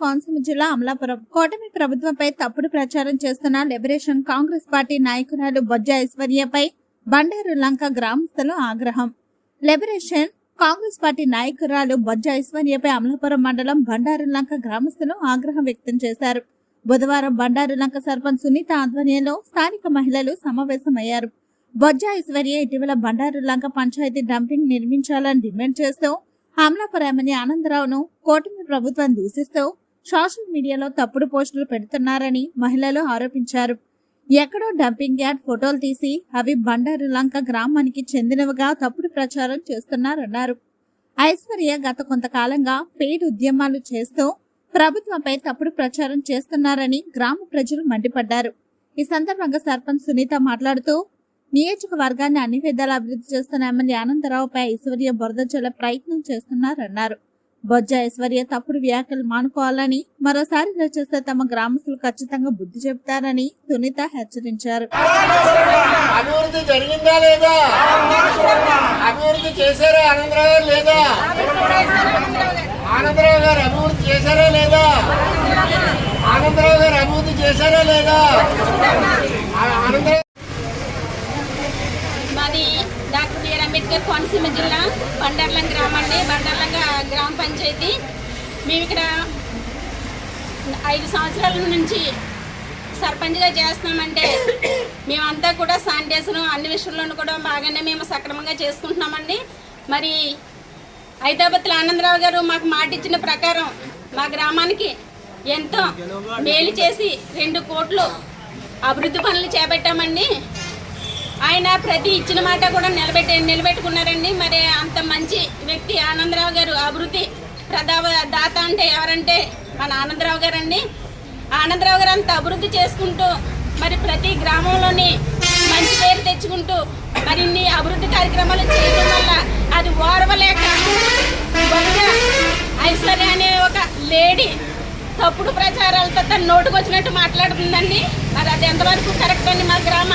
కోనసీమ జిల్లా అమలాపురం. కూటమి ప్రభుత్వంపై తప్పుడు ప్రచారం చేస్తున్న లిబరేషన్ కాంగ్రెస్ పార్టీ నాయకురాలు బొజ్జ ఐశ్వర్యపై బండారు లంక గ్రామస్తులు ఆగ్రహం. లిబరేషన్ కాంగ్రెస్ పార్టీ నాయకురాలు బొజ్జ ఐశ్వర్యపై అమలాపురం మండలం బండారు లంక గ్రామస్తులు ఆగ్రహం వ్యక్తం చేశారు. బుధవారం బండారు లంక సర్పంచ్ సునీత ఆధ్వర్యంలో స్థానిక మహిళలు సమావేశమయ్యారు. బొజ్జ ఐశ్వర్య ఇటీవల బండారు లంక పంచాయతీ డంపింగ్ నిర్మించాలని డిమాండ్ చేస్తూ అమలాపురం ఎమ్మెల్యే ఆనందరావును కూటమి ప్రభుత్వం దూషిస్తూ సోషల్ మీడియాలో తప్పుడు పోస్టులు పెడుతున్నారని మహిళలు ఆరోపించారు. ఎక్కడో డంపింగ్ యార్డ్ ఫోటోలు తీసి అవి బండారు లంక గ్రామానికి చెందినవిగా తప్పుడు ప్రచారం చేస్తున్నారన్నారు. ఐశ్వర్య గత కొంతకాలంగా పెయిడ్ ఉద్యమాలు చేస్తూ ప్రభుత్వంపై తప్పుడు ప్రచారం చేస్తున్నారని గ్రామ ప్రజలు మండిపడ్డారు. ఈ సందర్భంగా సర్పంచ్ సునీత మాట్లాడుతూ నియోజకవర్గాన్ని అన్ని విధాలు అభివృద్ధి చేస్తున్న ఎమ్మెల్యే ఆనందరావుపై ఐశ్వర్య బురద చల్లే ప్రయత్నం చేస్తున్నారన్నారు. బొజ్జ ఐశ్వర్య తప్పుడు వ్యాఖ్యలు మానుకోవాలని మరోసారి ఇలా చేస్తే తమ గ్రామస్తులు ఖచ్చితంగా బుద్ధి చెబుతారని సునీత హెచ్చరించారు. అభివృద్ధి జరిగిందా లేదా? అభివృద్ధి చేశారా ఆనందరావు గారు లేదా? ఆనందరావు గారు అభివృద్ధి చేశారా లేదా? ఆనందరావు గారు అభివృద్ధి చేశారా లేదా? ఆనందరావు అంబేద్కర్ కోనసీమ జిల్లా బండర్లం గ్రామం అండి. గ్రామ పంచాయతీ. మేము ఇక్కడ ఐదు సంవత్సరాల నుంచి సర్పంచ్గా చేస్తున్నామంటే మేమంతా కూడా శానిటైజర్ అన్ని విషయంలోనూ కూడా బాగానే మేము సక్రమంగా చేసుకుంటున్నామండి. మరి హైదరాబాద్లో ఆనందరావు గారు మాకు మాట ఇచ్చిన ప్రకారం మా గ్రామానికి ఎంతో మేలు చేసి రెండు కోట్లు అభివృద్ధి పనులు చేపట్టామండి. ఆయన ప్రతి ఇచ్చిన మాట కూడా నిలబెట్టి నిలబెట్టుకున్నారండి. మరి అంత మంచి వ్యక్తి ఆనందరావు గారు అభివృద్ధి ప్రధావ దాత అంటే ఎవరంటే మన ఆనందరావు గారు అండి ఆనందరావు గారు అంత అభివృద్ధి చేసుకుంటూ మరి ప్రతి గ్రామంలోని మంచి పేరు తెచ్చుకుంటూ మరి ఇన్ని అభివృద్ధి కార్యక్రమాలు చేయడం వల్ల అది ఓర్వలేక ఐశ్వర్య అనే ఒక లేడీ తప్పుడు ప్రచారాలతో తన నోటుకు వచ్చినట్టు మాట్లాడుతుందండి. మరి అది ఎంతవరకు కరెక్ట్ అండి మా గ్రామ?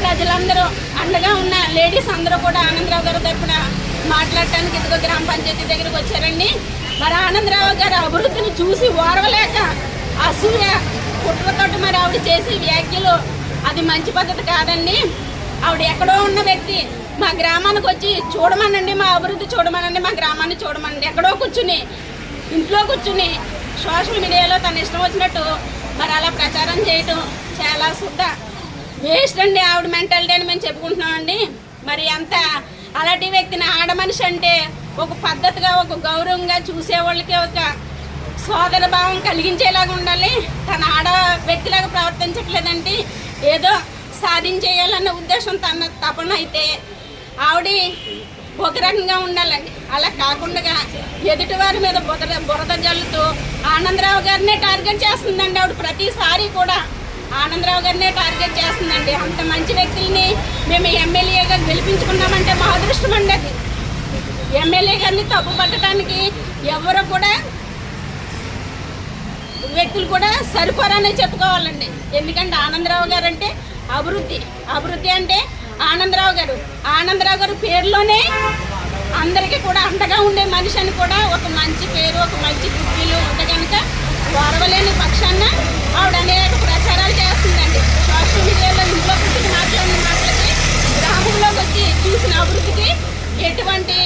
ప్రజలందరూ అండగా ఉన్న లేడీస్ అందరూ కూడా ఆనందరావు గారి తరఫున మాట్లాడటానికి ఇదిగో గ్రామ పంచాయతీ దగ్గరికి వచ్చారండి. మరి ఆనందరావు గారి అభివృద్ధిని చూసి ఓర్వలేక అసూయ కుట్రతోటి మరి ఆవిడ చేసే వ్యాఖ్యలు అది మంచి పద్ధతి కాదండి. ఆవిడ ఎక్కడో ఉన్న వ్యక్తి మా గ్రామానికి వచ్చి చూడమనండి మా అభివృద్ధి చూడమనండి మా గ్రామాన్ని చూడమనండి. ఎక్కడో కూర్చుని ఇంట్లో కూర్చుని సోషల్ మీడియాలో తన ఇష్టం వచ్చినట్టు మరి అలా ప్రచారం చేయటం చాలా శుద్ధ వేస్ట్ అండి ఆవిడ మెంటాలిటీ అని మేము చెప్పుకుంటున్నామండి. మరి అంత అలాంటి వ్యక్తిని ఆడ మనిషి అంటే ఒక పద్ధతిగా ఒక గౌరవంగా చూసేవాళ్ళకి ఒక సోదర భావం కలిగించేలాగా ఉండాలి. తన ఆడ వ్యక్తిలాగా ప్రవర్తించట్లేదండి. ఏదో సాధించేయాలన్న ఉద్దేశం తన తపన అయితే ఆవిడ ఒక రకంగా ఉండాలండి. అలా కాకుండా ఎదుటి వారి మీద బురద బురద జల్లుతూ ఆనందరావు గారినే టార్గెట్ చేస్తుందండి ఆవిడ ప్రతిసారి కూడా. ఆనందరావు గారినే టార్గెట్ చేస్తుందండి. అంత మంచి వ్యక్తుల్ని మేము ఎమ్మెల్యేగా గెలిపించుకున్నామంటే మా అదృష్టం అండి అది. ఎమ్మెల్యే గారిని తప్పు పట్టడానికి ఎవరు కూడా వ్యక్తులు కూడా సరిపోరనే చెప్పుకోవాలండి. ఎందుకంటే ఆనందరావు గారు అంటే అభివృద్ధి. అభివృద్ధి అంటే ఆనందరావు గారు. ఆనందరావు గారు పేరులోనే అందరికీ కూడా అండగా ఉండే మనిషి అని కూడా ఒక మంచి పేరు ఒక మంచి గుర్తిలు ఉంటే కనుక ఓరవలేని పక్షాన ఆవిడ అనేక సోషల్ ఇంట్లో కూర్చొని మాట్లాడిన మాటలకి గ్రామంలోకి వచ్చి చూసిన అభివృద్ధికి ఎటువంటి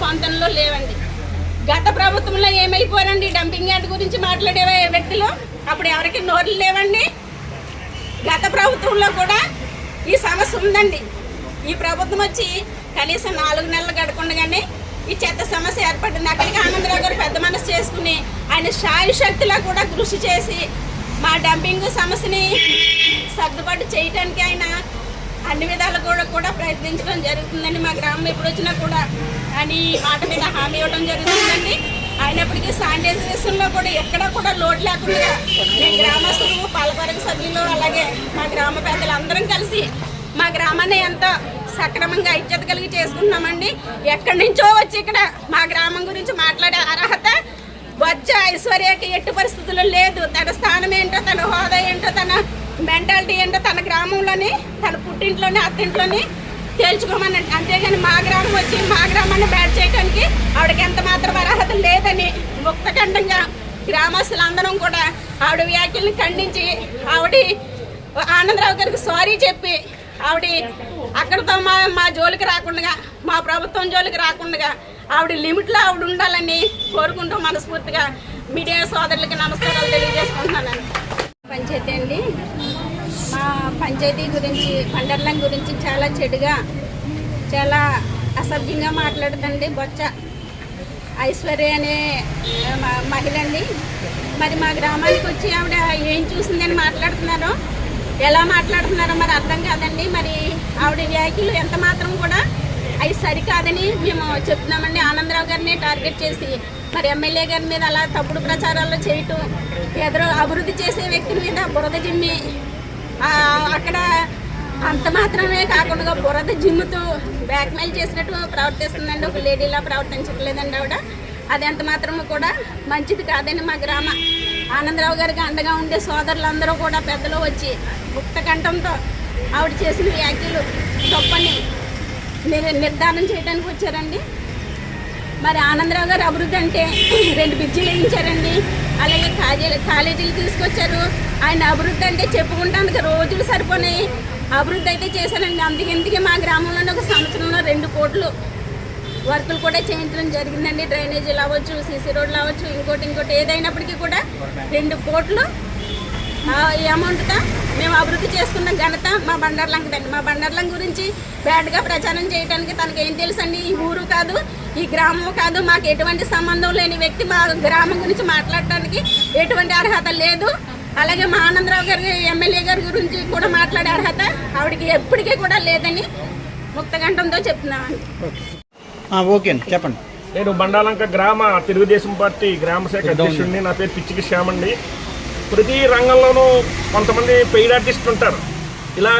పొంతనలో లేవండి. గత ప్రభుత్వంలో ఏమైపోయారండి డంపింగ్ యార్డ్ గురించి మాట్లాడే వ్యక్తులు? అప్పుడు ఎవరికి నోర్లు లేవండి? గత ప్రభుత్వంలో కూడా ఈ సమస్య ఉందండి. ఈ ప్రభుత్వం వచ్చి కనీసం నాలుగు నెలలు గడకుండగానే ఈ చెత్త సమస్య ఏర్పడింది. అక్కడికి ఆనందరావు గారు పెద్ద మనసు చేసుకుని ఆయన శాయశక్తిలా కూడా కృషి చేసి మా డంపింగ్ సమస్యని సర్దుబాటు చేయటానికి ఆయన అన్ని విధాలు కూడా కూడా ప్రయత్నించడం జరుగుతుందండి. మా గ్రామం ఎప్పుడు వచ్చినా కూడా అని మాట మీద హామీ ఇవ్వడం జరుగుతుందండి. అయినప్పటికీ శానిటైజేషన్లో కూడా ఎక్కడా కూడా లోటు లేకుండా మేము గ్రామస్తులు పాలకవర్గ సభ్యులు అలాగే మా గ్రామ పెద్దలు అందరం కలిసి మా గ్రామాన్ని ఎంతో సక్రమంగా ఇచ్చత కలిగి చేసుకుంటున్నామండి. ఎక్కడి నుంచో వచ్చి ఇక్కడ మా గ్రామం గురించి మాట్లాడే అర్హత బొజ్జ ఐశ్వర్యకి ఎట్టి పరిస్థితుల్లో లేదు. తన స్థానం ఏంటో తన హోదా ఏంటో తన మెంటాలిటీ ఏంటో తన గ్రామంలోని తన పుట్టింట్లోని అత్తింట్లోని తేల్చుకోమని అంతేగాని మా గ్రామం వచ్చి మా గ్రామాన్ని బ్యాట్ చేయడానికి ఆవిడకి ఎంత మాత్రం అర్హత లేదని ముక్తఖండంగా గ్రామస్తులందరం కూడా ఆవిడ వ్యాఖ్యల్ని ఖండించి ఆవిడ ఆనందరావు గారికి సారీ చెప్పి ఆవిడ అక్కడితో మా మా జోలికి రాకుండా మా ప్రభుత్వం జోలికి రాకుండా ఆవిడ లిమిట్లో ఆవిడ ఉండాలని కోరుకుంటూ మనస్ఫూర్తిగా మీడియా సోదరులకి నమస్కారాలు తెలియజేసుకుంటున్నాను పంచాయతీ అండి. మా పంచాయతీ గురించి పండర్లం గురించి చాలా చెడుగా చాలా అసభ్యంగా మాట్లాడుతుంది బొచ్చ ఐశ్వర్య అనే మ- మహిళ అండి మరి మా గ్రామానికి వచ్చి ఆవిడ ఏం చూసిందని మాట్లాడుతున్నారో ఎలా మాట్లాడుతున్నారో మరి అర్థం కాదండి. మరి ఆవిడ వ్యాఖ్యలు ఎంత మాత్రం కూడా అవి సరికాదని మేము చెప్తున్నామండి. ఆనందరావు గారిని టార్గెట్ చేసి మరి ఎమ్మెల్యే గారి మీద అలా తప్పుడు ప్రచారాలు చేయటం ఎదురు అభివృద్ధి చేసే వ్యక్తి మీద బురద జిమ్మి అక్కడ అంత మాత్రమే కాకుండా బురద జిమ్ముతూ బ్లాక్మెయిల్ చేసినట్టు ప్రవర్తిస్తుందండి. ఒక లేడీలా ప్రవర్తించట్లేదండి ఆవిడ. అది ఎంత మాత్రము కూడా మంచిది కాదని మా గ్రామ. ఆనందరావు గారికి అండగా ఉండే సోదరులందరూ కూడా పెద్దలు వచ్చి ముక్త కంఠంతో ఆవిడ చేసిన వ్యాఖ్యలు తప్పని నిర్ధారణ చేయడానికి వచ్చారండి. మరి ఆనందరావు గారు అభివృద్ధి అంటే రెండు బ్రిడ్జిలు వేయించారండి. అలాగే కాలేజీ కాలేజీలు తీసుకొచ్చారు. ఆయన అభివృద్ధి అంటే చెప్పుకుంటానికి రోజులు సరిపోయినాయి అభివృద్ధి అయితే చేశారండి. అందుకెందుకే మా గ్రామంలోనే ఒక సంవత్సరంలో రెండు కోట్లు వర్కులు కూడా చేయించడం జరిగిందండి. డ్రైనేజీలు అవ్వచ్చు సీసీ రోడ్లు అవ్వచ్చు ఇంకోటి ఇంకోటి ఏదైనప్పటికీ కూడా రెండు కోట్లు ఈ అమౌంట్తో మేము అభివృద్ధి చేసుకున్న ఘనత మా బండార్లంకదండి మా బండార్లం గురించి బ్యాడ్గా ప్రచారం చేయడానికి తనకి ఏం తెలుసండి? ఈ ఊరు కాదు ఈ గ్రామం కాదు మాకు ఎటువంటి సంబంధం లేని వ్యక్తి మా గ్రామం గురించి మాట్లాడటానికి ఎటువంటి అర్హత లేదు. అలాగే మా ఆనందరావు గారి ఎమ్మెల్యే గారి గురించి కూడా మాట్లాడే అర్హత ఆవిడకి ఎప్పటికీ కూడా లేదని ముక్తగంఠంతో చెప్తున్నామండి. ఆ, ఓకే అండి చెప్పండి. నేను బండాలంక గ్రామ తెలుగుదేశం పార్టీ గ్రామ శాఖ అధ్యక్షుడిని నా పేరు పిచ్చికి శ్యామండి. ప్రతి రంగంలోనూ కొంతమంది పెయిడ్ ఆర్టిస్టులు ఉంటారు. ఇలా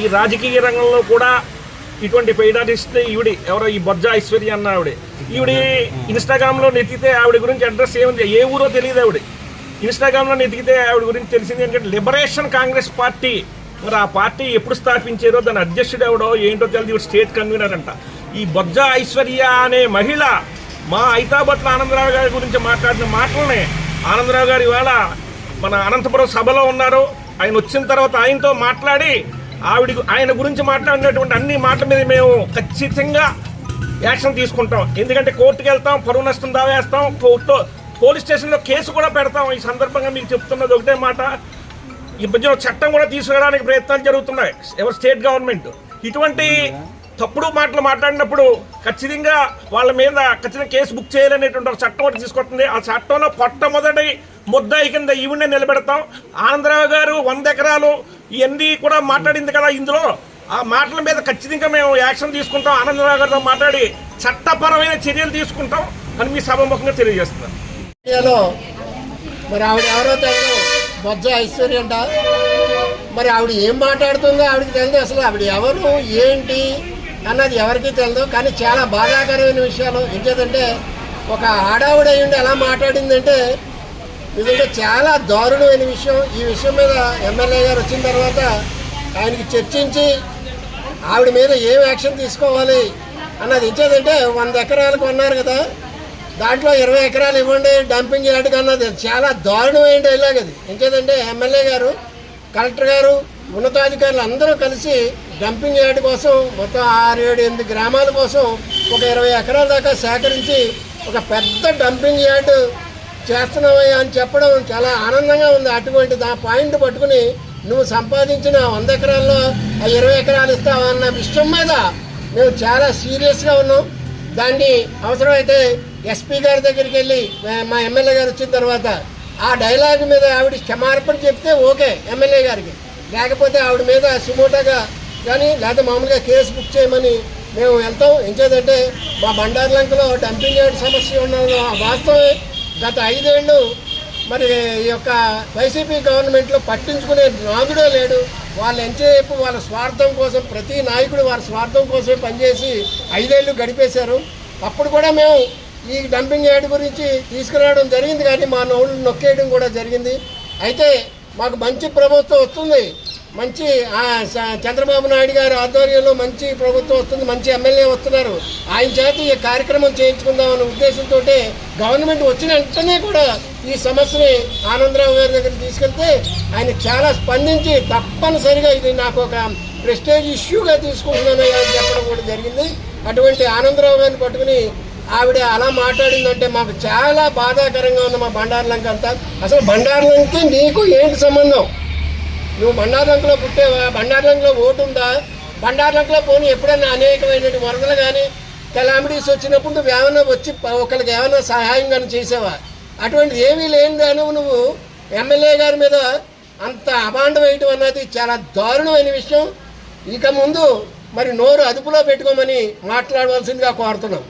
ఈ రాజకీయ రంగంలో కూడా ఇటువంటి పెయిడ్ ఆర్టిస్ట్ ఈవిడి ఎవరో ఈ బొజ్జ ఐశ్వర్య అన్న ఆవిడ. ఈవిడి ఇన్స్టాగ్రామ్లో నెతికితే ఆవిడ గురించి అడ్రస్ ఏముంది? ఏ ఊరో తెలియదు ఆవిడ. ఇన్స్టాగ్రామ్లో నెతికితే ఆవిడ గురించి తెలిసింది ఏంటంటే లిబరేషన్ కాంగ్రెస్ పార్టీ మరి ఆ పార్టీ ఎప్పుడు స్థాపించారో దాని అధ్యక్షుడు ఎవడో ఏంటో తెలియదు ఇవి స్టేట్ కన్వీనర్ అంట. ఈ బొజ్జ ఐశ్వర్య అనే మహిళ మా హైదరాబాద్లో ఆనందరావు గారి గురించి మాట్లాడిన మాటలనే ఆనందరావు గారు ఇవాళ మన అనంతపురం సభలో ఉన్నారు. ఆయన వచ్చిన తర్వాత ఆయనతో మాట్లాడి ఆవిడ ఆయన గురించి మాట్లాడినటువంటి అన్ని మాటల మీద మేము ఖచ్చితంగా యాక్షన్ తీసుకుంటాం. ఎందుకంటే కోర్టుకి వెళ్తాం పరువు నష్టం దావేస్తాం కోర్టు పోలీస్ స్టేషన్లో కేసు కూడా పెడతాం. ఈ సందర్భంగా మీకు చెప్తున్నది ఒకటే మాట. ఈ మధ్యన చట్టం కూడా తీసుకురావడానికి ప్రయత్నాలు జరుగుతున్నాయి. ఎవరు స్టేట్ గవర్నమెంట్. ఇటువంటి తప్పుడు మాటలు మాట్లాడినప్పుడు ఖచ్చితంగా వాళ్ళ మీద ఖచ్చితంగా కేసు బుక్ చేయాలనేటువంటి ఒక చట్టం ఒకటి తీసుకొస్తుంది. ఆ చట్టంలో మొట్టమొదటి ముద్దాయి కింద ఈవిడే నిలబెడతాం. ఆనందరావు గారు వంద ఎకరాలు ఇవన్నీ కూడా మాట్లాడింది కదా ఇందులో. ఆ మాటల మీద ఖచ్చితంగా మేము యాక్షన్ తీసుకుంటాం. ఆనందరావు గారితో మాట్లాడి చట్టపరమైన చర్యలు తీసుకుంటాం అని మీ సభాముఖంగా తెలియజేస్తున్నాం. ఇండియాలో మరి ఆవిడ ఎవరో తెలియదు బొజ్జ ఐశ్వర్య అంట. మరి ఆవిడ ఏం మాట్లాడుతుందో ఆవిడకి తెలియదు అసలు. ఆవిడ ఎవరు? ఏంటి? అన్నది ఎవరికీ తెలియదు కానీ చాలా బాధాకరమైన విషయాలు. ఏంటంటే ఒక ఆడావిడ అయ్యుండి ఎలా మాట్లాడిందంటే ఇదంటే చాలా దారుణమైన విషయం. ఈ విషయం మీద ఎమ్మెల్యే గారు వచ్చిన తర్వాత ఆయనకి చర్చించి ఆవిడ మీద ఏం యాక్షన్ తీసుకోవాలి అన్నది. ఇచ్చేదంటే వంద ఎకరాలకు ఉన్నారు కదా దాంట్లో ఇరవై ఎకరాలు ఇవ్వండి డంపింగ్ యార్డ్ అన్నది చాలా దారుణమైన డైలాగ్ అది. ఇంకేదంటే ఎమ్మెల్యే గారు కలెక్టర్ గారు ఉన్నతాధికారులు అందరూ కలిసి డంపింగ్ యార్డ్ కోసం మొత్తం ఆరు ఏడు ఎనిమిది గ్రామాల కోసం ఒక ఇరవై ఎకరాల దాకా సేకరించి ఒక పెద్ద డంపింగ్ యార్డ్ చేస్తున్నావయ్యా అని చెప్పడం చాలా ఆనందంగా ఉంది. అటువంటి దా పాయింట్ పట్టుకుని నువ్వు సంపాదించిన వంద ఎకరాల్లో ఆ ఇరవై ఎకరాలు ఇస్తావా అన్న విషయం మీద మేము చాలా సీరియస్గా ఉన్నాం. దాన్ని అవసరమైతే ఎస్పీ గారి దగ్గరికి వెళ్ళి మా- మా ఎమ్మెల్యే గారు వచ్చిన తర్వాత ఆ డైలాగ్ మీద ఆవిడ క్షమార్పణ చెప్తే ఓకే ఎమ్మెల్యే గారికి. లేకపోతే ఆవిడ మీద సుమోటాగా కానీ లేకపోతే మామూలుగా కేసు బుక్ చేయమని మేము వెళ్తాం. ఎంచేదంటే మా బండార్లంకలో డంపింగ్ యార్డ్ సమస్య ఉన్నది వాస్తవమే. గత ఐదేళ్ళు మరి ఈ యొక్క వైసీపీ గవర్నమెంట్లో పట్టించుకునే నాదుడే లేడు. వాళ్ళు ఎంతసేపు వాళ్ళ స్వార్థం కోసం ప్రతి నాయకుడు వారి స్వార్థం కోసమే పనిచేసి ఐదేళ్ళు గడిపేశారు. అప్పుడు కూడా మేము ఈ డంపింగ్ యార్డ్ గురించి తీసుకురావడం జరిగింది కానీ మా నోళ్ళు నొక్కేయడం కూడా జరిగింది. అయితే మాకు మంచి ప్రభుత్వం వస్తుంది. మంచి చంద్రబాబు నాయుడు గారి ఆధ్వర్యంలో మంచి ప్రభుత్వం వస్తుంది. మంచి ఎమ్మెల్యే వస్తున్నారు. ఆయన చేత ఈ కార్యక్రమం చేయించుకుందామనే ఉద్దేశంతో గవర్నమెంట్ వచ్చిన వెంటనే కూడా ఈ సమస్యని ఆనందరావు గారి దగ్గర తీసుకెళ్తే ఆయన చాలా స్పందించి తప్పనిసరిగా ఇది నాకు ఒక ప్రెస్టేజ్ ఇష్యూగా తీసుకుంటున్నాను అని చెప్పడం కూడా జరిగింది. అటువంటి ఆనందరావు గారిని పట్టుకుని ఆవిడ అలా మాట్లాడిందంటే మాకు చాలా బాధాకరంగా ఉంది మా బండారులంక అంతా. అసలు బండారులంకి నీకు ఏంటి సంబంధం? నువ్వు బండారులంకలో పుట్టేవా? బండారులంకలో ఓటు ఉందా? బండారులంకలో పోనీ ఎప్పుడైనా అనేకమైన వరదలు కానీ కెలామిటీస్ వచ్చినప్పుడు నువ్వు ఏమైనా వచ్చి ఒకరికి ఏమైనా సహాయం కానీ చేసావా? అటువంటిది ఏమీ లేనిదాను నువ్వు ఎమ్మెల్యే గారి మీద అంత అభాండం వేయటం అన్నది చాలా దారుణమైన విషయం. ఇక ముందు మరి నోరు అదుపులో పెట్టుకోమని మాట్లాడవలసిందిగా కోరుతున్నాం.